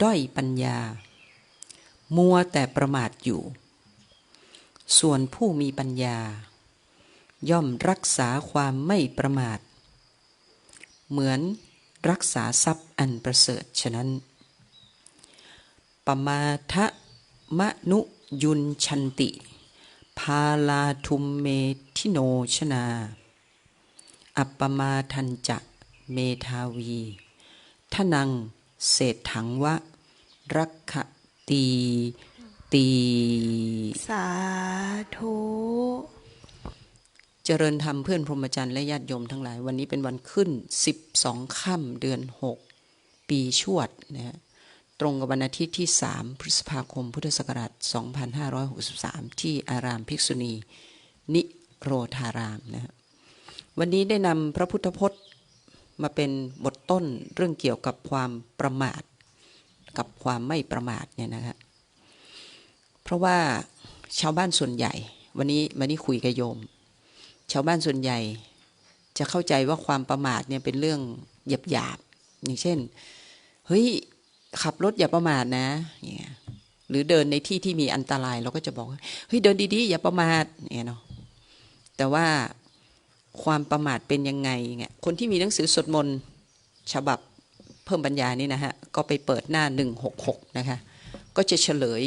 ด้อยปัญญา มัวแต่ประมาทอยู่ ส่วนผู้มีปัญญา ย่อมรักษาความไม่ประมาท เหมือนรักษาทรัพย์อันประเสริฐฉะนั้น ปมาทะมะนุยุนชันติ พาลาทุมเมทิโนชนา อัปปมาทันจะเมทาวีทนัง เศรษถังวะ รักขตีตีสาธุเจริญธรรมเพื่อนพรหมจรรย์และญาติโยมทั้งหลาย วันนี้เป็นวันขึ้น 12ค่ำเดือน 6 ปีชวดนะฮะตรงกับวันอาทิตย์ที่ 3 พฤษภาคมพุทธศักราช 2563 ที่อารามภิกษุณี นิโรธารามนะฮะวันนี้ได้นำพระพุทธพจน์มาเป็นบทต้นเรื่องเกี่ยวกับความประมาท กับความไม่ประมาทเนี่ยนะครับเพราะว่าชาวบ้านส่วนใหญ่ วันนี้วันนี้คุยกับโยม ชาวบ้านส่วนใหญ่ จะเข้าใจว่าความประมาทเนี่ยเป็นเรื่องหยาบหยาบอย่างเช่นเฮ้ยขับรถอย่าประมาทนะอย่างเงี้ยหรือเดินในที่ที่มีอันตรายเราก็จะบอกเฮ้ยเดินดีๆ อย่าประมาทเนี่ยเนาะแต่ว่าความประมาทเป็นยังไงเงี้ยคนที่มีหนังสือสวดมนต์ฉบับ เพิ่มปัญญานี่นะฮะ ก็ไปเปิดหน้า 166 นะคะ ก็จะเฉลย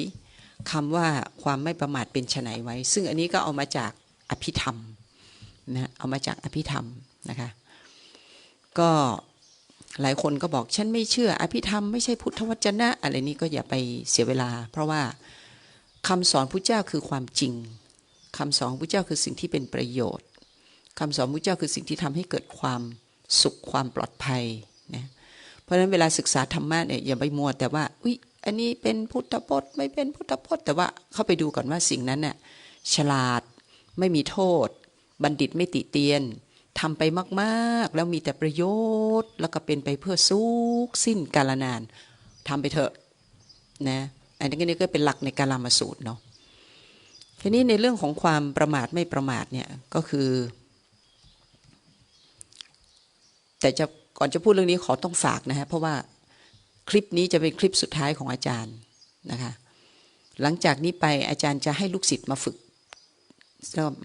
คำว่าความไม่ประมาทเป็นไฉนไว้ ซึ่งอันนี้ก็เอามาจากอภิธรรมนะเอามาจากอภิธรรมนะคะ ก็หลายคนก็บอกฉันไม่เชื่อ อภิธรรมไม่ใช่พุทธวจนะ อะไรนี้ก็อย่าไปเสียเวลา เพราะว่าคำสอนพระเจ้าคือความจริงคำสอนพระเจ้าคือสิ่งที่เป็นประโยชน์คำสอนพระเจ้าคือสิ่งที่ทำให้เกิดความสุขความปลอดภัยนะ เพราะฉะนั้นเวลาศึกษาธรรมะเนี่ยอย่าไปมัวแต่ว่าอุ้ยอันนี้เป็นพุทธพจน์ไม่เป็นพุทธพจน์ แต่ว่าเข้าไปดูก่อนว่าสิ่งนั้นน่ะฉลาดไม่มีโทษ บัณฑิตไม่ติเตียนทำไปมากๆ แล้วมีแต่ประโยชน์ แล้วก็เป็นไปเพื่อสุขสิ้นกาลนานทำไปเถอะนะอันนี้ก็เป็นหลักในการลามาสูตรเนาะทีนี้ในเรื่องของความประมาทไม่ประมาทเนี่ยก็คือ แต่จะ ก่อนจะพูดเรื่องนี้ขอต้องฝากนะฮะเพราะว่าคลิปนี้จะเป็นคลิปสุดท้ายของอาจารย์นะคะหลังจากนี้ไปอาจารย์จะให้ลูกศิษย์มาฝึก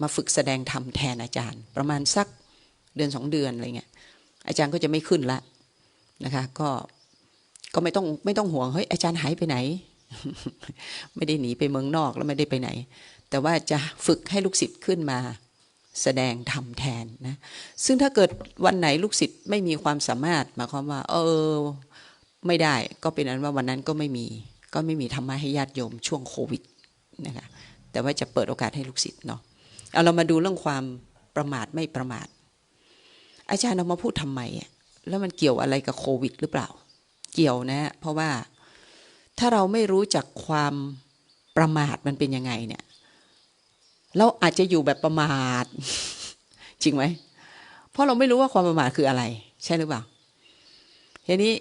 มาฝึกแสดงธรรมแทนอาจารย์ ประมาณสักเดือนสองเดือนอะไรเงี้ยอาจารย์ก็จะไม่ขึ้นละนะคะก็ก็ไม่ต้องไม่ต้องห่วงเฮ้ยอาจารย์หายไปไหน ไม่ได้หนีไปเมืองนอกแล้วไม่ได้ไปไหน แต่ว่าจะฝึกให้ลูกศิษย์ขึ้นมา แสดงธรรมแทนนะซึ่งถ้าเกิดวันไหนลูกศิษย์ไม่มีความสามารถหมายความว่า เออ ไม่ได้ก็เป็นนั้นว่าวันนั้นก็ไม่มี ก็ไม่มีธรรมะให้ญาติโยมช่วงโควิดนะคะแต่ว่าจะเปิดโอกาสให้ลูกศิษย์เนาะเอาเรามาดูเรื่องความประมาทไม่ประมาท อาจารย์เอามาพูดทำไมอะแล้วมันเกี่ยวอะไรกับโควิด หรือเปล่า เกี่ยวนะ เพราะว่าถ้าเราไม่รู้จักความประมาทมันเป็นยังไงเนี่ย เราอาจจะอยู่แบบประมาท จริงไหม เพราะเราไม่รู้ว่าความประมาทคืออะไร ใช่หรือเปล่าทีนี้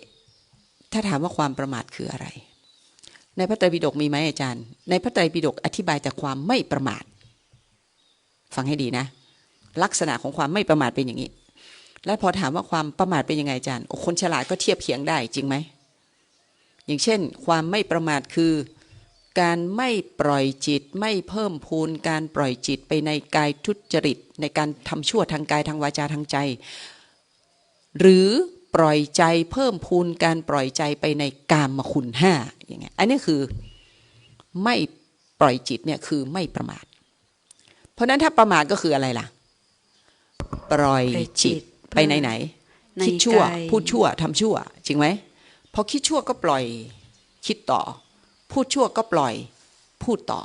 ถ้าถามว่าความประมาทคืออะไร ในพระไตรปิฎกมีไหมอาจารย์ ในพระไตรปิฎกอธิบายแต่ความไม่ประมาท ฟังให้ดีนะ ลักษณะของความไม่ประมาทเป็นอย่างนี้ แล้วพอถามว่าความประมาทเป็นยังไงอาจารย์คนฉลาดก็เทียบเคียงได้จริงไหมอย่างเช่น ความไม่ประมาทคือ การไม่ปล่อยจิตไม่เพิ่มพูนการปล่อยจิตไปในกายทุจริต ในการทำชั่วทางกายทางวาจาทางใจ หรือปล่อยใจเพิ่มพูนการปล่อยใจไปในกามคุณห้าอย่างเงี้ยอันนี้คือไม่ปล่อยจิตเนี่ยคือไม่ประมาท เพราะนั้นถ้าประมาทก็คืออะไรล่ะ ปล่อยจิตไปไหนไหนคิดชั่วพูดชั่วทำชั่วจริงไหมพอคิดชั่วก็ปล่อยคิดต่อ พูดชั่วก็ปล่อย พูดต่อ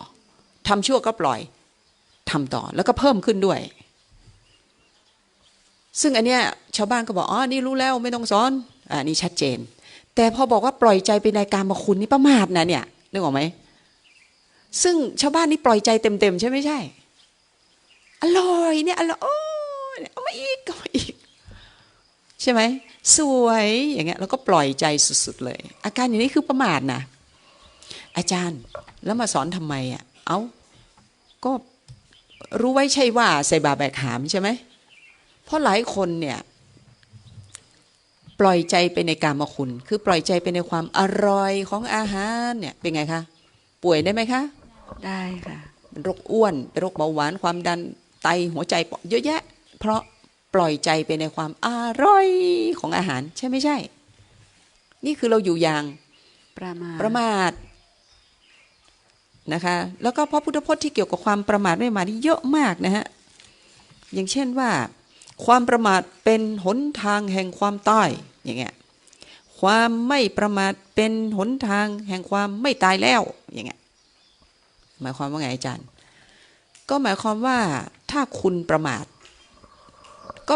ทำชั่วก็ปล่อยทำต่อแล้วก็เพิ่มขึ้นด้วย ซึ่งอันเนี้ยชาวบ้านก็บอกอ๋อนี่รู้แล้วไม่ต้องสอนอ่านี่ชัดเจน แต่พอบอกว่าปล่อยใจไปในการมาคุณนี่ประมาทนะเนี่ยนึกออกไหมซึ่งชาวบ้านนี่ปล่อยใจเต็มๆใช่ไม่ใช่ อร่อยเนี่ยอร่อยอ้ยเอามาอีกเอามาอีก ใช่ไหมสวยอย่างเงี้ยแล้วก็ปล่อยใจสุดๆเลย อาการอย่างนี้คือประมาทนะ อาจารย์แล้วมาสอนทำไมอะ เอา้าก็รู้ไว้ใช่ว่าใส่บาแบกหามใช่ไหมเพราะหลายคนเนี่ยปล่อยใจไปในกามคุณ คือปล่อยใจไปในความอร่อยของอาหารเนี่ยเป็นไงคะ ป่วยได้ไหมคะ ได้ค่ะเป็นโรคอ้วนเป็นโรคเบาหวานความดันไตหัวใจปอดเยอะแยะ เพราะปล่อยใจไปในความอร่อยของอาหารใช่ไม่ใช่ นี่คือเราอยู่อย่างประมาณประมาท นะคะ แล้วก็พระพุทธพจน์ที่เกี่ยวกับความประมาทไม่มานี่เยอะมากนะฮะ อย่างเช่นว่า ความประมาทเป็นหนทางแห่งความตายอย่างเงี้ย ความไม่ประมาทเป็นหนทางแห่งความไม่ตายแล้วอย่างเงี้ย หมายความว่าไงอาจารย์ ก็หมายความว่าถ้าคุณประมาท ก็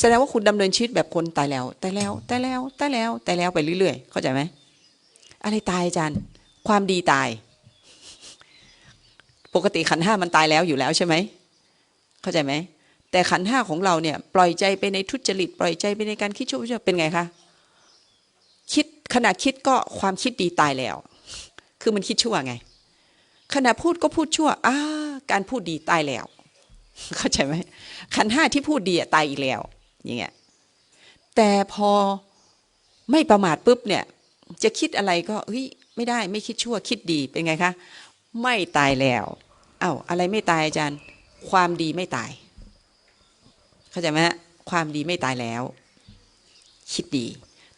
แสดงว่าคุณดำเนินชีวิตแบบคนตายแล้วตายแล้วตายแล้วตายแล้วตายแล้วไปเรื่อยๆ เข้าใจไหมอะไรตายอาจารย์ ความดีตาย ปกติขันห้ามันตายแล้วอยู่แล้วใช่ไหมเข้าใจไหมแต่ขันห้าของเราเนี่ย ปล่อยใจไปในทุจริต ปล่อยใจไปในการคิดชั่วเป็นไงคะคิดขณะคิดก็ความคิดดีตายแล้ว คือมันคิดชั่วไง ขณะพูดก็พูดชั่วอ่าการพูดดีตายแล้ว เข้าใจไหมขันห้าที่พูดดีตายอีกแล้ว อย่างเงี้ยแต่พอไม่ประมาทปุ๊บเนี่ย จะคิดอะไรก็เฮ้ยไม่ได้ไม่คิดชั่วคิดดีเป็นไงคะ ไม่ตายแล้วเอ้าอะไรไม่ตายอาจารย์ ความดีไม่ตาย เข้าใจไหมฮะความดีไม่ตายแล้ว คิดดี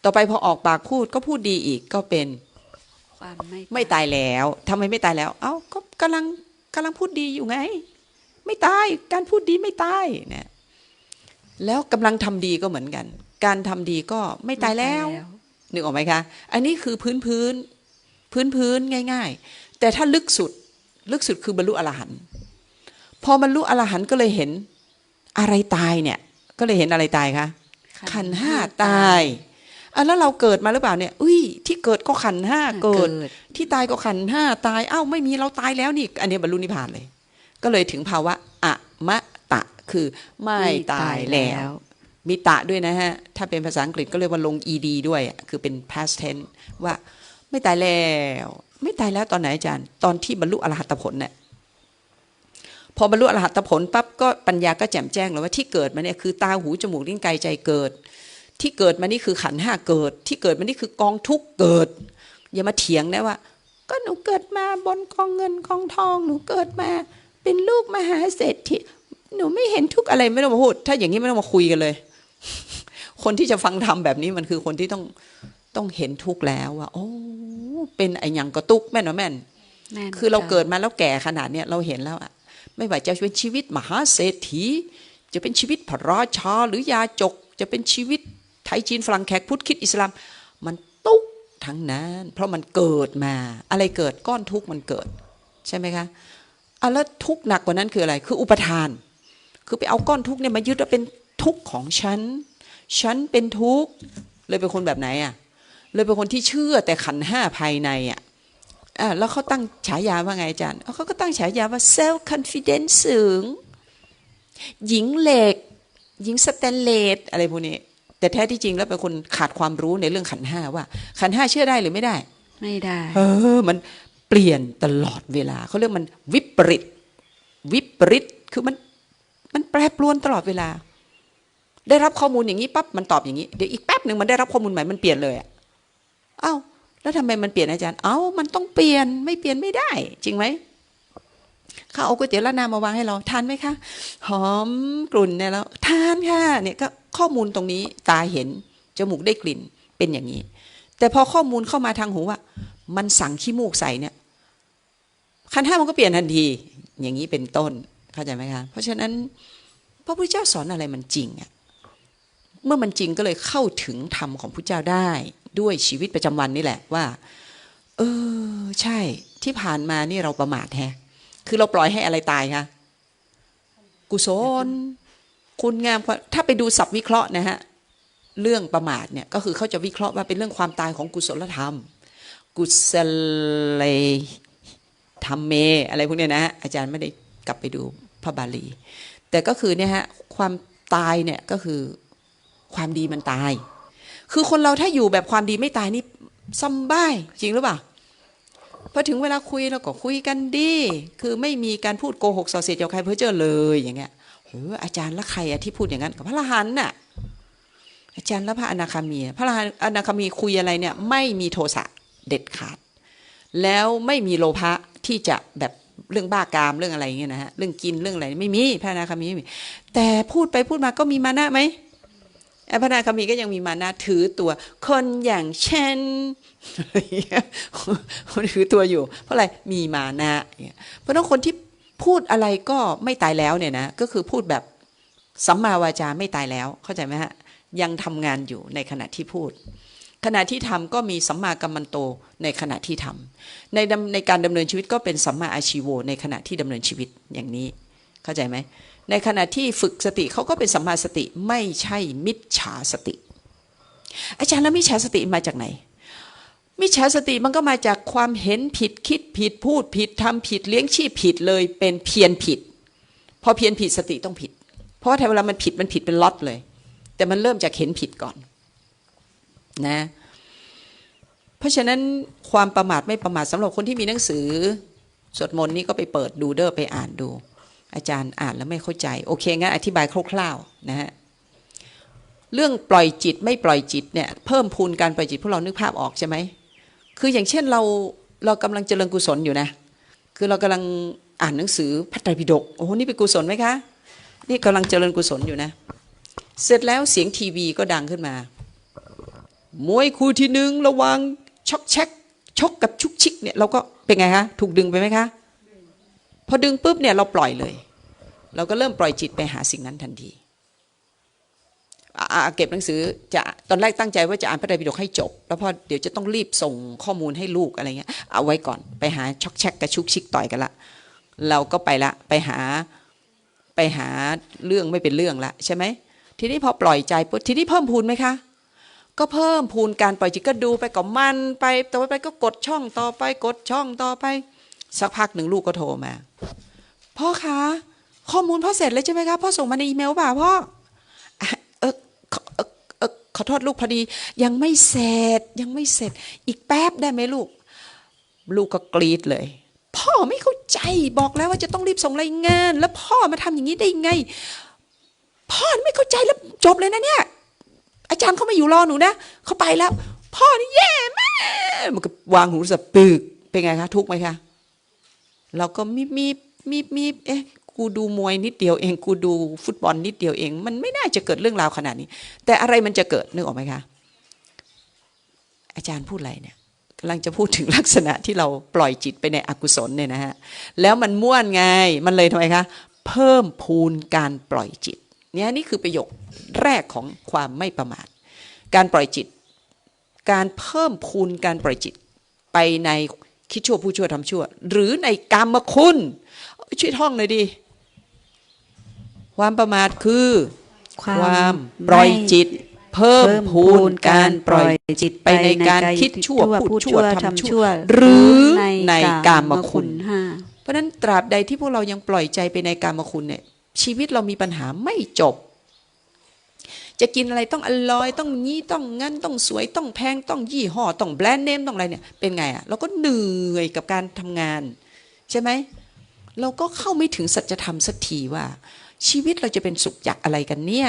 ต่อไปพอออกปากพูดก็พูดดีอีกก็เป็น ความไม่ไม่ตายแล้วทำไมไม่ตายแล้ว เอ้าก็กำลังกำลังพูดดีอยู่ไง ไม่ตายการพูดดีไม่ตายเนี่ยแล้วกำลังทำดีก็เหมือนกัน การทำดีก็ไม่ตายแล้วนึกออกไหมคะ อันนี้คือพื้นพื้นพื้นพื้นง่าย ๆ แต่ถ้าลึกสุดลึกสุดคือบรรลุอรหันต์พอบรรลุอรหันต์ก็เลยเห็นอะไรตายเนี่ย ก็เลยเห็นอะไรตายคะขันธ์ห้าตายอะแล้วเราเกิดมาหรือเปล่าเนี่ยอุ้ยที่เกิดก็ขันธ์ห้าเกิด ที่ตายก็ขันธ์ห้าตายเอ้าไม่มีเราตายแล้วนี่ อันนี้บรรลุนิพพานเลย ก็เลยถึงภาวะอะมะตะคือไม่ตายแล้ว มีตะด้วยนะฮะ ถ้าเป็นภาษาอังกฤษก็เรียกว่าลง ed ด้วยอะคือเป็น past tense ว่า ไม่ตายแล้ว ไม่ตายแล้วตอนไหนอาจารย์ ตอนที่บรรลุอรหัตผลเนี่ยพอบรรลุอรหัตผลปั๊บก็ปัญญาก็แจ่มแจ้งเลยว่าที่เกิดมาเนี่ยคือตาหูจมูกลิ้นกายใจเกิด ที่เกิดมานี่คือขันห้าเกิด ที่เกิดมานี่คือกองทุกเกิด อย่ามาเถียงนะว่า ก็หนูเกิดมาบนกองเงินกองทอง หนูเกิดมา เป็นลูกมหาเศรษฐีหนูไม่เห็นทุกข์อะไรไม่ต้องมาพูด ถ้าอย่างนี้ไม่ต้องมาคุยกันเลย คนที่จะฟังธรรมแบบนี้มันคือคนที่ต้อง ต้องเห็นทุกข์แล้วว่าโอ้เป็นไอ้หยังกระตุกแม่นว่าแม่นแม่นคือเราจ้ะเกิดมาแล้วแก่ขนาดเนี้ยเราเห็นแล้วอะไม่ว่าจะเป็นชีวิตมหาเศรษฐี จะเป็นชีวิตพระราชาหรือยาจก จะเป็นชีวิตไทยจีนฝรั่งแขกพุทธคริดอิสลาม มันตุ๊กทั้งนั้น เพราะมันเกิดมา อะไรเกิดก้อนทุกข์มันเกิด ใช่ไหมคะอะแล้วทุกข์หนักกว่านั้นคืออะไร คืออุปทาน คือไปเอาก้อนทุกข์เนี่ยมายึดว่าเป็นทุกข์ของฉัน ฉันเป็นทุกข์เลยเป็นคนแบบไหนอะ เลยเป็นคนที่เชื่อแต่ขันธ์ห้าภายในอะอ่าแล้วเขาตั้งฉายาว่าไงอาจารย์เขาก็ตั้งฉายาว่า self confidence สูงหญิงเหล็ก หญิงสแตนเลสอะไรพวกนี้ แต่แท้ที่จริงแล้วเป็นคนขาดความรู้ในเรื่องขันธ์ห้าว่า ขันธ์ห้าเชื่อได้หรือไม่ได้ ไม่ได้ เออ มันเปลี่ยนตลอดเวลาเขาเรียกมันวิปริต วิปริตคือมันมันแปรปรวนตลอดเวลา ได้รับข้อมูลอย่างนี้ปั๊บมันตอบอย่างนี้ เดี๋ยวอีกแป๊บหนึ่งมันได้รับข้อมูลใหม่มันเปลี่ยนเลยอะ เอ้า แล้วทำไมมันเปลี่ยนอาจารย์ เอ้า มันต้องเปลี่ยนไม่เปลี่ยนไม่ได้ จริงไหมเขาเอาก๋วยเตี๋ยวราดหนามาวางให้เราทานไหมคะหอมกลุ่นเนี่ยแล้วทานค่ะเนี่ยก็ข้อมูลตรงนี้ตาเห็นจมูกได้กลิ่นเป็นอย่างนี้ แต่พอข้อมูลเข้ามาทางหูว่า มันสั่งขี้มูกใส่เนี่ยคันห้ามันก็เปลี่ยนทันที อย่างนี้เป็นต้นเข้าใจไหมคะเพราะฉะนั้นพระพุทธเจ้าสอนอะไรมันจริงอะเมื่อมันจริงก็เลยเข้าถึงธรรมของพระเจ้าได้ ด้วยชีวิตประจำวันนี่แหละว่า เออ ใช่ที่ผ่านมานี่เราประมาทแฮะ คือเราปล่อยให้อะไรตายคะกุศลคุณงามถ้าไปดูศัพท์วิเคราะห์นะฮะเรื่องประมาทเนี่ยก็คือเขาจะวิเคราะห์ว่าเป็นเรื่องความตายของกุศลธรรม กุศลธรรมเม อะไรพวกเนี้ยนะฮะอาจารย์ไม่ได้กลับไปดูพระบาลี แต่ก็คือเนี่ยฮะความตายเนี่ยก็คือความดีมันตาย คือคนเราถ้าอยู่แบบความดีไม่ตายนี่สำบายจริงหรือเปล่าพอถึงเวลาคุยเราก็คุยกันดีคือไม่มีการพูดโกหกส่อเสียดเจ้าใครเพื่อเจอเลยอย่างเงี้ยเอออาจารย์แล้วใครอะที่พูดอย่างนั้นกับพระอรหันน่ะอาจารย์และพระอนาคามี พระละหันอนาคามีคุยอะไรเนี่ย ไม่มีโทสะเด็ดขาด แล้วไม่มีโลภะที่จะแบบเรื่องบ้ากามเรื่องอะไรอย่างเงี้ยนะฮะเรื่องกินเรื่องอะไรไม่มีพระอนาคามีไม่มีแต่พูดไปพูดมาก็มีมานะไหม พระนาคามีก็ยังมีมานะถือตัวคนอย่างเช่นคนถือตัวอยู่ เพราะอะไรมีมานะอย่าเพราะนั้นคนที่พูดอะไรก็ไม่ตายแล้วเนี่ยนะก็คือพูดแบบสัมมาวาจาไม่ตายแล้ว เข้าใจไหมฮะยังทำงานอยู่ในขณะที่พูด ขณะที่ทำก็มีสัมมากัมมันโตในขณะที่ทำในในการดำเนินชีวิตก็เป็นสัมมาอาชีโวในขณะที่ดำเนินชีวิตอย่างนี้ เข้าใจไหม ในขณะที่ฝึกสติเขาก็เป็นสัมมาสติไม่ใช่มิจฉาสติ อาจารย์แล้วมิจฉาสติมาจากไหน มิจฉาสติมันก็มาจากความเห็นผิดคิดผิดพูดผิดทำผิดเลี้ยงชีพผิดเลยเป็นเพียนผิด พอเพียนผิดสติต้องผิด เพราะว่าถ้าเวลามันผิดมันผิดเป็นล็อตเลย แต่มันเริ่มจากเห็นผิดก่อนนะเพราะฉะนั้นความประมาทไม่ประมาทสำหรับคนที่มีหนังสือสวดมนต์นี่ก็ไปเปิดดูเด้อไปอ่านดู อาจารย์อ่านแล้วไม่เข้าใจ โอเคงั้นอธิบายคร่าวๆนะฮะเรื่องปล่อยจิตไม่ปล่อยจิตเนี่ยเพิ่มพูนการปล่อยจิตพวกเรานึกภาพออกใช่ไหมคืออย่างเช่นเราเรากำลังเจริญกุศลอยู่นะ คือเรากำลังอ่านหนังสือพระไตรปิฎกโอ้โหนี่เป็นกุศลไหมคะนี่กำลังเจริญกุศลอยู่นะ เสร็จแล้วเสียงทีวีก็ดังขึ้นมามวยคู่ที่หนึ่งระวังช็อกแช็กชกกับชุกชิกเนี่ยเราก็เป็นไงคะถูกดึงไปไหมคะ พอดึงปุ๊บเนี่ยเราปล่อยเลย เราก็เริ่มปล่อยจิตไปหาสิ่งนั้นทันทีเก็บหนังสือจะตอนแรกตั้งใจว่าจะอ่านพระไตรปิฎกให้จบ แล้วพอเดี๋ยวจะต้องรีบส่งข้อมูลให้ลูกอะไรเงี้ยเอาไว้ก่อนไปหาช็อกแชกกับชุกชิกต่อยกันละเราก็ไปละไปหาไปหาเรื่องไม่เป็นเรื่องละใช่ไหมทีนี้พอปล่อยใจปุ๊บทีนี้เพิ่มพูนไหมคะก็เพิ่มพูนการปล่อยจิตก็ดูไปกับมันไปต่อไปก็กดช่องต่อไปกดช่องต่อไป สักพักหนึ่งลูกก็โทรมา พ่อคะข้อมูลพ่อเสร็จแล้วใช่ไหมคะพ่อส่งมาในอีเมลเปล่าพ่อเออขอเออขอโทษลูกพอดี ยังไม่เสร็จยังไม่เสร็จ อีกแป๊บได้ไหมลูก ลูกก็กรีดเลย พ่อไม่เข้าใจบอกแล้วว่าจะต้องรีบส่งรายงาน แล้วพ่อมาทำอย่างนี้ได้ไง พ่อไม่เข้าใจแล้วจบเลยนะเนี่ย อาจารย์เขาไม่อยู่รอหนูนะเขาไปแล้ว พ่อนี่แย่แม่มันก็วางหูสะปึกเป็นไงคะทุกข์ไหมคะ เราก็มีมีมีมีเอ๊ะกูดูมวยนิดเดียวเอง กูดูฟุตบอลนิดเดียวเอง มันไม่น่าจะเกิดเรื่องราวขนาดนี้ แต่อะไรมันจะเกิดนึกออกไหมคะอาจารย์พูดอะไรเนี่ยกำลังจะพูดถึงลักษณะที่เราปล่อยจิตไปในอกุศลเนี่ยนะฮะแล้วมันม่วนไงมันเลยทำไมคะเพิ่มพูนการปล่อยจิตเนี่ยนี่คือประโยคแรกของความไม่ประมาทการปล่อยจิต การเพิ่มพูนการปล่อยจิตไปใน คิดชั่วผู้ชั่วทำชั่ว หรือในกรรมคุณ ช่วยท่องหน่อยดิความประมาทคือ ความปล่อยจิต เพิ่มพูนการปล่อยจิตไปในการคิดชั่วพูดชั่วทำชั่ว หรือในกามคุณห้าเพราะฉะนั้นตราบใดที่พวกเรายังปล่อยใจไปในกามคุณเนี่ยชีวิตเรามีปัญหาไม่จบ จะกินอะไรต้องอร่อยต้องงี้ต้องงั้นต้องสวยต้องแพงต้องยี่ห้อต้องแบรนด์เนมต้องอะไรเนี่ยเป็นไงอะ่ะเราก็เหนื่อยกับการทำงาน ใช่ไหมเราก็เข้าไม่ถึงสัจธรรมสักทีว่า ชีวิตเราจะเป็นสุขจากอะไรกันเนี่ย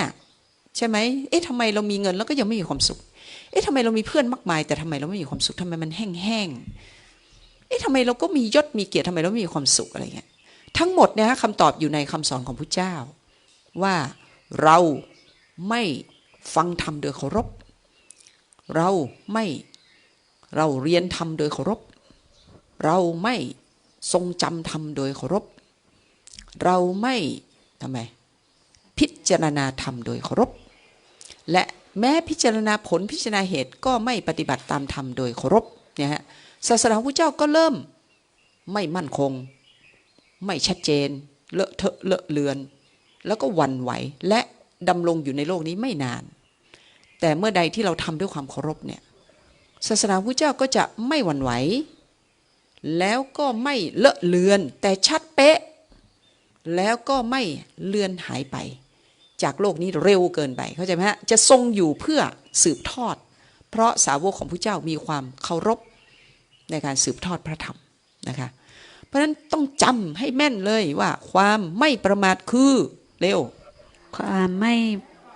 ใช่ไหมเอ๊ะทำไมเรามีเงินแล้วก็ยังไม่มีความสุข เอ๊ะทำไมเรามีเพื่อนมากมาย แต่ทำไมเราไม่มีความสุขทำไมมันแห้งๆเอ๊ะทำไมเราก็มียศมีเกียรติทำไมเราไม่มีความสุขอะไรเงี้ยทั้งหมดเนี่ยคำตอบอยู่ในคำสอนของพระเจ้า ว่าเรา ไม่ฟังธรรมโดยเคารพ เราไม่เราเรียนธรรมโดยเคารพ เราไม่ทรงจำธรรมโดยเคารพ เราไม่ทำไมพิจารณาธรรมโดยเคารพ และแม้พิจารณาผลพิจารณาเหตุก็ไม่ปฏิบัติตามธรรมโดยเคารพเนี่ยฮะศาสนาพระเจ้าก็เริ่มไม่มั่นคง ไม่ชัดเจน เลอะเทอะเลอะเลือน แล้วก็วันไหวและ ดำรงอยู่ในโลกนี้ไม่นาน แต่เมื่อใดที่เราทำด้วยความเคารพเนี่ยศาสนาพระเจ้าก็จะไม่หวั่นไหว แล้วก็ไม่เลอะเลือน แต่ชัดเป๊ะ แล้วก็ไม่เลือนหายไป จากโลกนี้เร็วเกินไปเข้าใจไหมฮะจะทรงอยู่เพื่อสืบทอด เพราะสาวกของพระเจ้ามีความเคารพในการสืบทอดพระธรรมนะคะเพราะฉะนั้นต้องจำให้แม่นเลยว่าความไม่ประมาทคือเร็ว ความไม่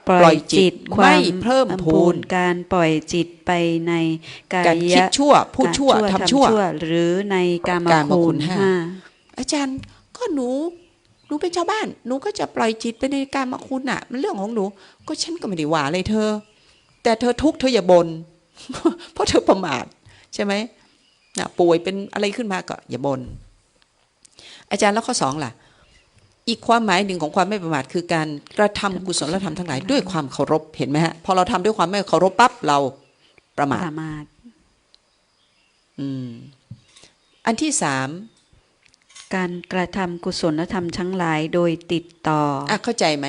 ปปล่ล่ออยยจิจิตตไม่เพิ่มพูนการปล่อยจิตไปในกาการยคิดชั่วพูดชั่วทำชั่ว หรือในกามกามคุคุณณห้าห้าอาจารย์ก็หนูหนูเป็นชาวบ้านหนูก็จะปล่อยจิตไปในการมาคุณน่ะ มันเรื่องของหนู ก็ฉันก็ไม่ได้ว่าเลยเธอ แต่เธอทุกข์เธออย่าบน่นเพราะเธอประมาทใช่ไหมนะป่วยเป็นอะไรขึ้นมาก็อย่าบน่นอาจารย์แล้วข้อสองล่ะ อีกความหมายหนึ่งของความไม่ประมาทคือการกระทำกุศลธรรมทั้งหลายด้วยความเคารพเห็นไหมฮะพอเราทำด้วยความไม่เคารพปั๊บเราประมาทประมาทอืมอันที่สามการกระทำกุศลธรรมทั้งหลายโดยติดต่ออะเข้าใจไหม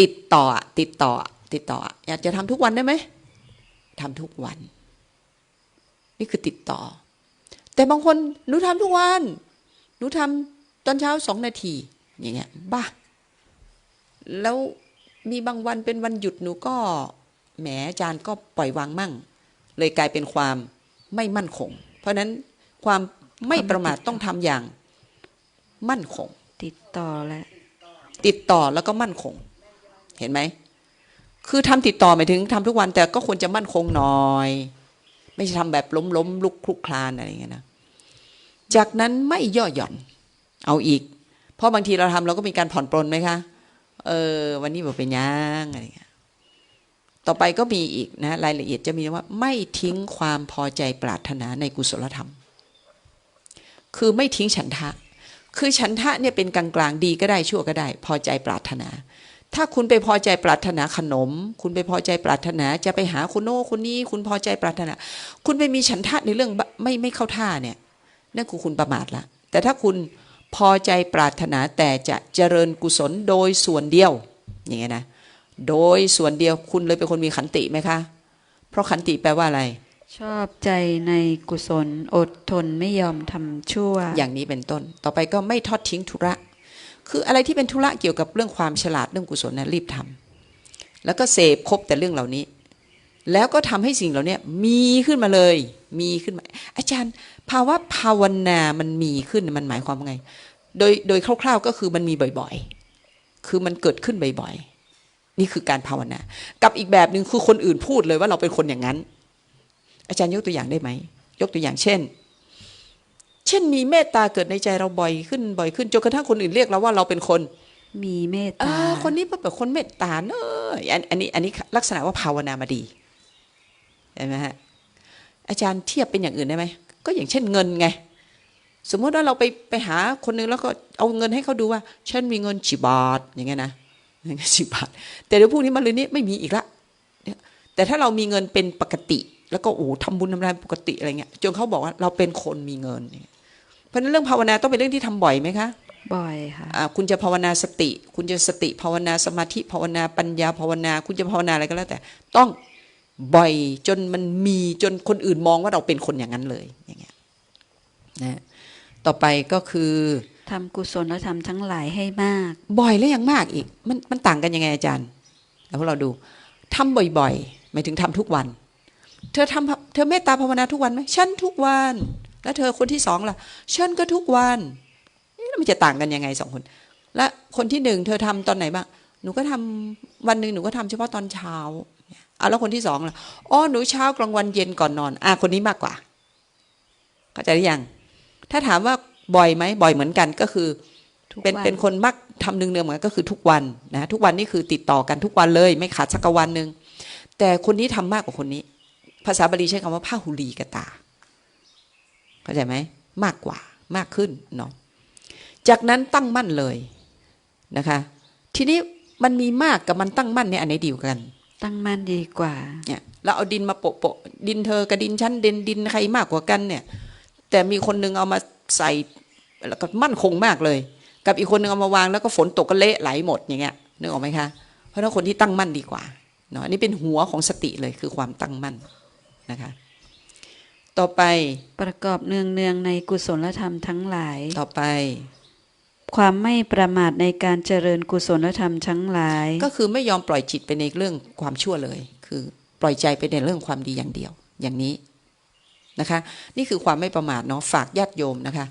ติดต่อติดต่อ ติดต่ออะอยากจะทำทุกวันได้ไหมทำทุกวัน นี่คือติดต่อ แต่บางคนหนูทำทุกวันหนูทำตอนเช้าสองนาที อย่างเงี้ยบ้าแล้วมีบางวันเป็นวันหยุดหนูก็แหมอาจารย์ก็ปล่อยวางมั่ง เลยกลายเป็นความไม่มั่นคง เพราะฉะนั้นความไม่ประมาทต้องทำอย่างมั่นคง ติดต่อและ ติดต่อแล้วก็มั่นคง เห็นไหม คือทำติดต่อหมายถึงทำทุกวันแต่ก็ควรจะมั่นคงหน่อย ไม่ใช่ทำแบบล้มล้มลุกคลุกคลานอะไรอย่างเงี้ยนะ จากนั้นไม่ย่อหย่อน เอาอีก เพราะบางทีเราทำเราก็มีการผ่อนปลนไหมคะ เออ วันนี้บอกเป็นยังอะไรเงี้ย ต่อไปก็มีอีกนะ รายละเอียดจะมีว่า ไม่ทิ้งความพอใจปรารถนาในกุศลธรรม คือไม่ทิ้งฉันทะ คือฉันทะเนี่ยเป็นกลางๆดีก็ได้ชั่วก็ได้ พอใจปรารถนา ถ้าคุณไปพอใจปรารถนาขนม คุณไปพอใจปรารถนา จะไปหาคนโน้คนนี้คุณพอใจปรารถนา คุณไปมีฉันทะในเรื่องไม่ไม่เข้าท่าเนี่ยนั่นคือคุณประมาทละ แต่ถ้าคุณ พอใจปรารถนาแต่จะเจริญกุศลโดยส่วนเดียว อย่างเงี้ยนะ โดยส่วนเดียวคุณเลยเป็นคนมีขันติไหมคะ เพราะขันติแปลว่าอะไร ชอบใจในกุศลอดทนไม่ยอมทำชั่ว อย่างนี้เป็นต้น ต่อไปก็ไม่ทอดทิ้งธุระ คืออะไรที่เป็นธุระเกี่ยวกับเรื่องความฉลาดเรื่องกุศลนะรีบทำแล้วก็เสพครบแต่เรื่องเหล่านี้ แล้วก็ทำให้สิ่งเหล่านี้มีขึ้นมาเลย มีขึ้นมาอาจารย์ภาวะภาวนามันมีขึ้นมันหมายความว่าไง โดยโดยคร่าว ๆก็คือมันมีบ่อยๆ คือมันเกิดขึ้นบ่อยๆ นี่คือการภาวนา กับอีกแบบหนึ่งคือคนอื่นพูดเลยว่าเราเป็นคนอย่างนั้น อาจารย์ยกตัวอย่างได้ไหม ยกตัวอย่างเช่น เช่นมีเมตตาเกิดในใจเราบ่อยขึ้นบ่อยขึ้นจนกระทั่งคนอื่นเรียกเราว่าเราเป็นคนมีเมตเอตาอคนนี้เป็นคนเมตตาเนอะอันอันนี้อันนี้ลักษณะว่าภาวนามาดีเห็นไหมฮะ อาจารย์เทียบเป็นอย่างอื่นได้ไหมก็อย่างเช่นเงินไง สมมติว่าเราไปไปหาคนนึงแล้วก็เอาเงินให้เขาดูว่าฉันมีเงินจีบาทอย่างเงี้ยนะอย่างเงี้ยสิบาท แต่เดี๋ยวพรุ่งนี้มาเลยนี้ไม่มีอีกละเนี่ยแต่ถ้าเรามีเงินเป็นปกติ แล้วก็โอ้ทำบุญทำทานปกติอะไรเงี้ยจนเขาบอกว่าเราเป็นคนมีเงินอย่างเงี้ยเพราะฉะนั้นเรื่องภาวนาต้องเป็นเรื่องที่ทำบ่อยไหมคะบ่อยค่ะอ่าคุณจะภาวนาสติ คุณจะสติภาวนาสมาธิภาวนาปัญญาภาวนา คุณจะภาวนาอะไรก็แล้วแต่ ต้อง บ่อยจนมันมีจนคนอื่นมองว่าเราเป็นคนอย่างนั้นเลยอย่างเงี้ยนะต่อไปก็คือทำกุศลธรรมทั้งหลายให้มาก บ่อยและยังมากอีก มันมันต่างกันยังไงอาจารย์แล้วเราดูทำบ่อยๆหมายถึงทำทุกวัน เธอทำเธอเมตตาภาวนาทุกวันไหมฉันทุกวัน แล้วเธอคนที่สองล่ะฉันก็ทุกวันนี่แล้วมันจะต่างกันยังไงสองคน และคนที่หนึ่งเธอทำตอนไหนบ้างหนูก็ทำวันหนึ่งหนูก็ทำเฉพาะตอนเช้า อะแล้วคนที่สองล่ะอ๋อหนูเช้ากลางวันเย็นก่อนนอน อะคนนี้มากกว่า เข้าใจหรือยัง ถ้าถามว่าบ่อยไหมบ่อยเหมือนกันก็คือทุกเป็นวันเป็นคนมักทำเนืองๆเหมือนกันก็คือทุกวันนะทุกวันนี่คือติดต่อกันทุกวันเลย ไม่ขาดสักวันหนึ่งแต่คนนี้ทำมากกว่าคนนี้ ภาษาบาลีใช้คำว่าพาหุลีกตา เข้าใจไหมมากกว่ามากขึ้นเนาะจากนั้นตั้งมั่นเลยนะคะ ทีนี้มันมีมากกับมันตั้งมั่นเนี่ยอันไหนดีกว่ากัน ตั้งมั่นดีกว่าเนี่ยเราเอาดินมาโปะโปะดินเธอกับดินฉันดินดินใครมากกว่ากันเนี่ย แต่มีคนหนึงเอามาใส่แล้วก็มั่นคงมากเลย กับอีกคนหนึงเอามาวางแล้วก็ฝนตกก็เละไหลหมดอย่างเงี้ยนึกออกไหมคะ เพราะฉะนั้นคนที่ตั้งมั่นดีกว่าเนาะอันนี้เป็นหัวของสติเลยคือความตั้งมั่นนะคะ ต่อไปประกอบเนืองเนืองๆในกุศลธรรมทั้งหลายต่อไป ความไม่ประมาทในการเจริญกุศลธรรมทั้งหลาย ก็คือไม่ยอมปล่อยจิตไปในเรื่องความชั่วเลย คือปล่อยใจไปในเรื่องความดีอย่างเดียว อย่างนี้นะคะ นี่คือความไม่ประมาทเนาะฝากญาติโยมนะคะ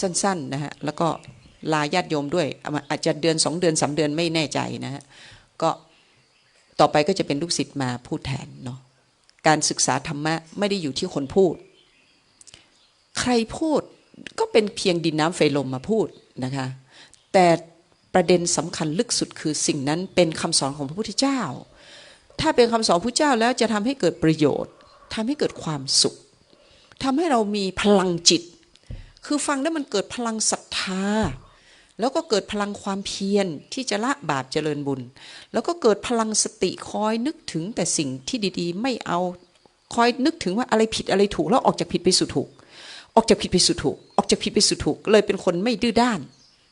สั้นๆนะฮะแล้วก็ลาญาติโยมด้วย อาจจะเดือนสองเดือนสามเดือนไม่แน่ใจนะฮะก็ต่อไปก็จะเป็นลูกศิษย์มาพูดแทนเนาะการศึกษาธรรมะไม่ได้อยู่ที่คนพูด ใครพูดก็เป็นเพียงดินน้ำไฟลมมาพูด นะคะแต่ประเด็นสำคัญลึกสุดคือสิ่งนั้นเป็นคำสอนของพระพุทธเจ้า ถ้าเป็นคำสอนพระเจ้าแล้วจะทำให้เกิดประโยชน์ทำให้เกิดความสุขทำให้เรามีพลังจิต คือฟังแล้วมันเกิดพลังศรัทธา แล้วก็เกิดพลังความเพียรที่จะละบาปเจริญบุญ แล้วก็เกิดพลังสติคอยนึกถึงแต่สิ่งที่ดีๆ ไม่เอาคอยนึกถึงว่าอะไรผิดอะไรถูกแล้วออกจากผิดไปสู่ถูก ออกจากผิดไปสู่ถูก ออกจากผิดไปสู่ถูก เลยเป็นคนไม่ดื้อด้าน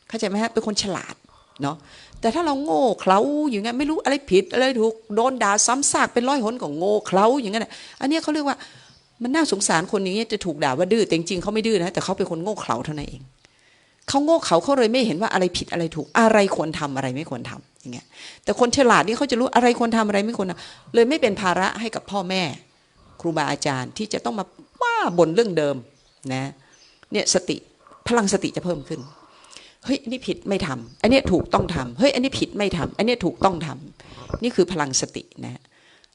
เข้าใจไหมฮะ เป็นคนฉลาดเนาะ แต่ถ้าเราโง่เขลาอย่างเงี้ยไม่รู้อะไรผิดอะไรถูก โดนด่าซ้ำซากเป็นร้อยหนก็โง่เขลาอย่างเงี้ยน่ะอันเนี้ยเขาเรียกว่ามันน่าสงสารคนอย่างเงี้ยจะถูกด่าว่าดื้อแต่จริงๆเขาไม่ดื้อนะแต่เขาเป็นคนโง่เขลาเท่านั้นเองเขาโง่เขาเขาเลยไม่เห็นว่าอะไรผิดอะไรถูก อะไรควรทำอะไรไม่ควรทำอย่างเงี้ยแต่คนฉลาดนี่เขาจะรู้อะไรควรทำอะไรไม่ควรทำเลยไม่เป็นภาระให้กับพ่อแม่ ครูบาอาจารย์ที่จะต้องมาว่าบ่นเรื่องเดิม นะเนี่ยสติพลังสติจะเพิ่มขึ้นเฮ้ยอันนี่ผิดไม่ทำอันนี้ถูกต้องทำเฮ้ยอันนี้ผิดไม่ทำอันนี้ถูกต้องทำนี่คือพลังสตินะ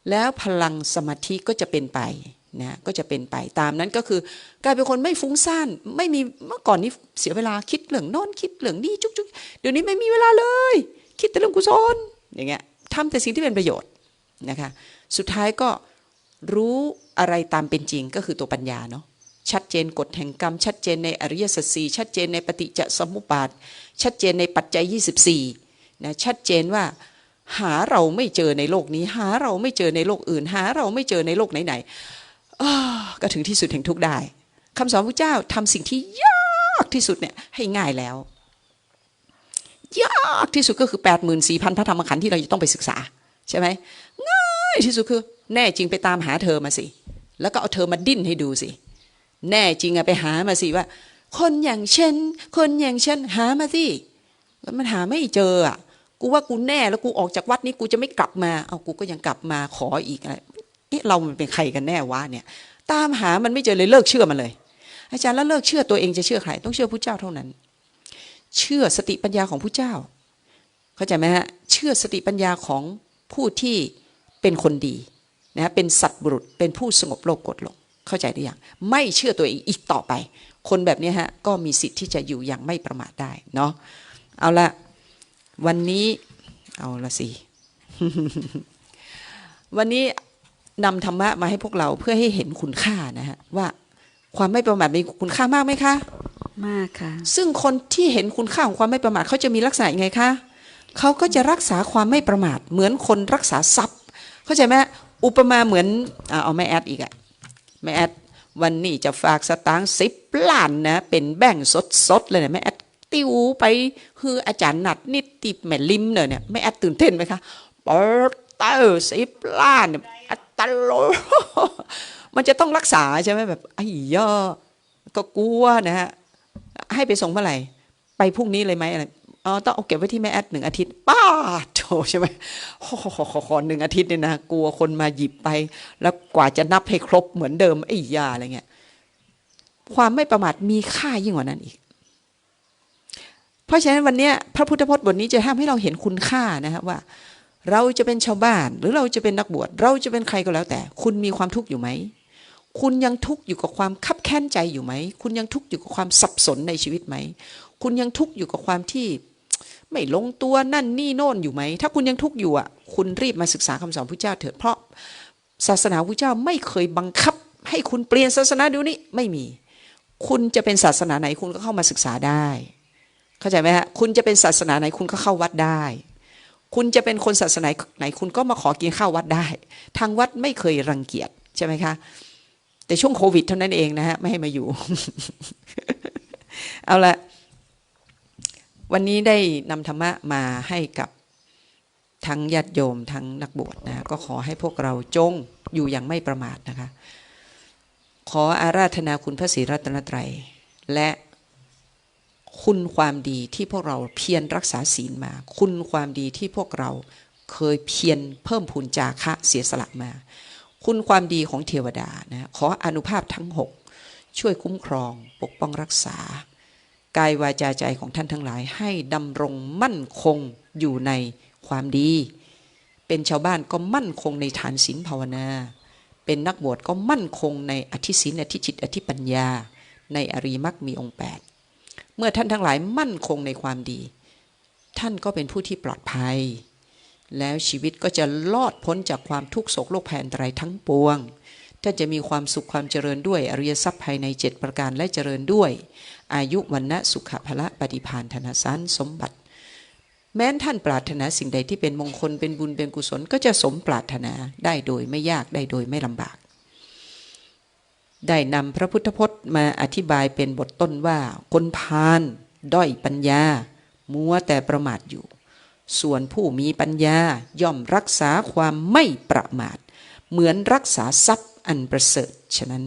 แล้วพลังสมาธิก็จะเป็นไปนะก็จะเป็นไปตามนั้นก็คือกลายเป็นคนไม่ฟุ้งซ่านไม่มีเมื่อก่อนนี้เสียเวลาคิดเรื่องโน้นคิดเรื่องนี้จุกจุกเดี๋ยวนี้ไม่มีเวลาเลย คิดแต่เรื่องกุศลอย่างเงี้ยทำแต่สิ่งที่เป็นประโยชน์นะคะสุดท้ายก็รู้อะไรตามเป็นจริงก็คือตัวปัญญาเนาะ เจนกฎแห่งกรรม ชัดเจนในอริยสัจสี่ชัดเจนในปฏิจจสมุปบาท ชัดเจนในปัจจัย 24นะชัดเจนว่าหาเราไม่เจอในโลกนี้ หาเราไม่เจอในโลกอื่น หาเราไม่เจอในโลกไหนๆก็ถึงที่สุดแห่งทุกข์ได้คำสอนพระเจ้าทำสิ่งที่ยากที่สุดเนี่ยให้ง่ายแล้ว ยากที่สุดก็คือ 8 4 0 0 0พระธรรมขันธ์ที่เราจะต้องไปศึกษา ใช่ไหมง่ายที่สุดคือ แน่จริงไปตามหาเธอมาสิ แล้วก็เอาเธอมาดิ้นให้ดูสิ แน่จริงอะไปหามาสิว่า คนอย่างฉันคนอย่างฉันหามาสิแล้วมันหาไม่เจออะกูว่ากูแน่แล้วกูออกจากวัดนี้กูจะไม่กลับมาเอากูก็ยังกลับมาขออีกอะไรเอ๊ะเรามันเป็นใครกันแน่วะเนี่ย ตามหามันไม่เจอเลยเลิกเชื่อมันเลย อาจารย์แล้วเลิกเชื่อตัวเองจะเชื่อใครต้องเชื่อผู้เจ้าเท่านั้น เชื่อสติปัญญาของผู้เจ้า เข้าใจไหมฮะเชื่อสติปัญญาของผู้ที่เป็นคนดีนะเป็นสัตว์บุรุษเป็นผู้สงบโลกกดลง เข้าใจหรือยังไม่เชื่อตัวเองอีกต่อไป คนแบบนี้ฮะก็มีสิทธิ์ที่จะอยู่อย่างไม่ประมาทได้เนาะเอาละวันนี้เอาละสิวันนี้นำธรรมะมาให้พวกเราเพื่อให้เห็นคุณค่านะฮะว่าความไม่ประมาทมีคุณค่ามากไหมคะ มากค่ะ ซึ่งคนที่เห็นคุณค่าของความไม่ประมาทเขาจะมีลักษณะยังไงคะเขาก็จะรักษาความไม่ประมาท เหมือนคนรักษาทรัพย์ เข้าใจไหมอุปมาเหมือนอ่าเอาแม่แอดอีกอะ แม่แอดวันนี้จะฝากสตางค์สิบล้านนะ เป็นแบ่งสดสดๆเลยนะแม่แอดติวไปคืออาจารย์นัดนิดติบแม่ลิมเนี่ยเนี่ยแม่แอดตื่นเต้นไหมคะเปิดเตอร์สิบล้านเนี่ยอัตโลมันจะต้องรักษาใช่ไหมแบบไอ้ย่อก็กลัวนะฮะให้ไปส่งเมื่อไหร่ ไปพรุ่งนี้เลยไหมอะไร อ๋อต้องเอาเก็บไว้ที่แม่แอดหนึ่งอาทิตย์ ป้าโถใช่ไหมขอหนึ่งอาทิตย์เนี่ยนะกลัวคนมาหยิบไป แล้วกว่าจะนับให้ครบเหมือนเดิมไอ้ยาอะไรเงี้ยความไม่ประมาทมีค่ายิ่งกว่านั้นอีก เพราะฉะนั้นวันนี้พระพุทธพจน์บทนี้จะทำให้เราเห็นคุณค่านะฮะว่า เราจะเป็นชาวบ้าน หรือเราจะเป็นนักบวชเราจะเป็นใครก็แล้วแต่ คุณมีความทุกข์อยู่ไหมคุณยังทุกข์อยู่กับความคับแค้นใจอยู่ไหม คุณยังทุกข์อยู่กับความสับสนในชีวิตไหม คุณยังทุกข์อยู่กับความที่ ไม่ลงตัวนั่นนี่โน่นอยู่ไหม ถ้าคุณยังทุกข์อยู่อะ คุณรีบมาศึกษาคำสอนพระเจ้าเถิดเพราะศาสนาพระเจ้าไม่เคยบังคับ ให้คุณเปลี่ยนศาสนาเดี๋ยวนี้ไม่มี คุณจะเป็นศาสนาไหนคุณก็เข้ามาศึกษาได้ เข้าใจไหมฮะคุณจะเป็นศาสนาไหนคุณก็เข้าวัดได้ คุณจะเป็นคนศาสนาไหนคุณก็มาขอกินข้าววัดได้ ทางวัดไม่เคยรังเกียจใช่ไหมคะแต่ช่วงโควิดเท่านั้นเองนะฮะไม่ให้มาอยู่ เอาละ วันนี้ได้นำธรรมะมาให้กับทั้งญาติโยมทั้งนักบวชนะก็ขอให้พวกเราจงอยู่อย่างไม่ประมาทนะคะ ขออาราธนาคุณพระศรีรัตนตรัย และคุณความดีที่พวกเราเพียรรักษาศีลมา คุณความดีที่พวกเราเคยเพียรเพิ่มพูนจาคะเสียสละมา คุณความดีของเทวดานะขออนุภาพทั้งหกช่วยคุ้มครองปกป้องรักษา กายวาจาใจของท่านทั้งหลาย ให้ดำรงมั่นคงอยู่ในความดี เป็นชาวบ้านก็มั่นคงในฐานศีลภาวนา เป็นนักบวชก็มั่นคงในอธิศีลอธิจิตอธิปัญญา ในอริมรรคมีองค์แปดเมื่อท่านทั้งหลายมั่นคงในความดี ท่านก็เป็นผู้ที่ปลอดภัย แล้วชีวิตก็จะลอดพ้นจากความทุกโศกโรคภัยอันตรทั้งปวง ท่านจะมีความสุขความเจริญด้วยอริยทรัพย์ภายในเจ็ดประการและเจริญด้วย อายุวันนะสุขภละปฏิพานธนสารสมบัติ แม้นท่านปรารถนาสิ่งใดที่เป็นมงคลเป็นบุญเป็นกุศลก็จะสมปรารถนาได้โดยไม่ยากได้โดยไม่ลำบาก ได้นำพระพุทธพจน์มาอธิบายเป็นบทต้นว่าคนพาลด้อยปัญญา มัวแต่ประมาทอยู่ ส่วนผู้มีปัญญาย่อมรักษาความไม่ประมาท เหมือนรักษาทรัพย อันประเสริฐฉะนั้น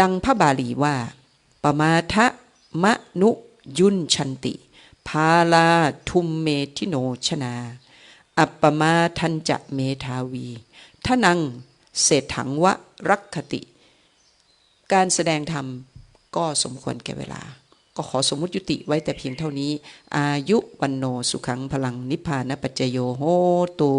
ดังพระบาลีว่า ปมาทะมะนุยุนชันติ พาลาทุมเมทิโนชนา อัปปมาทันจะเมทาวีทนังเศรษถังวะรักขติ การแสดงธรรมก็สมควรแก่เวลา ก็ขอสมมุติยุติไว้แต่เพียงเท่านี้ อายุวันโนสุขังพลังนิพพานปัจจโยโหตุ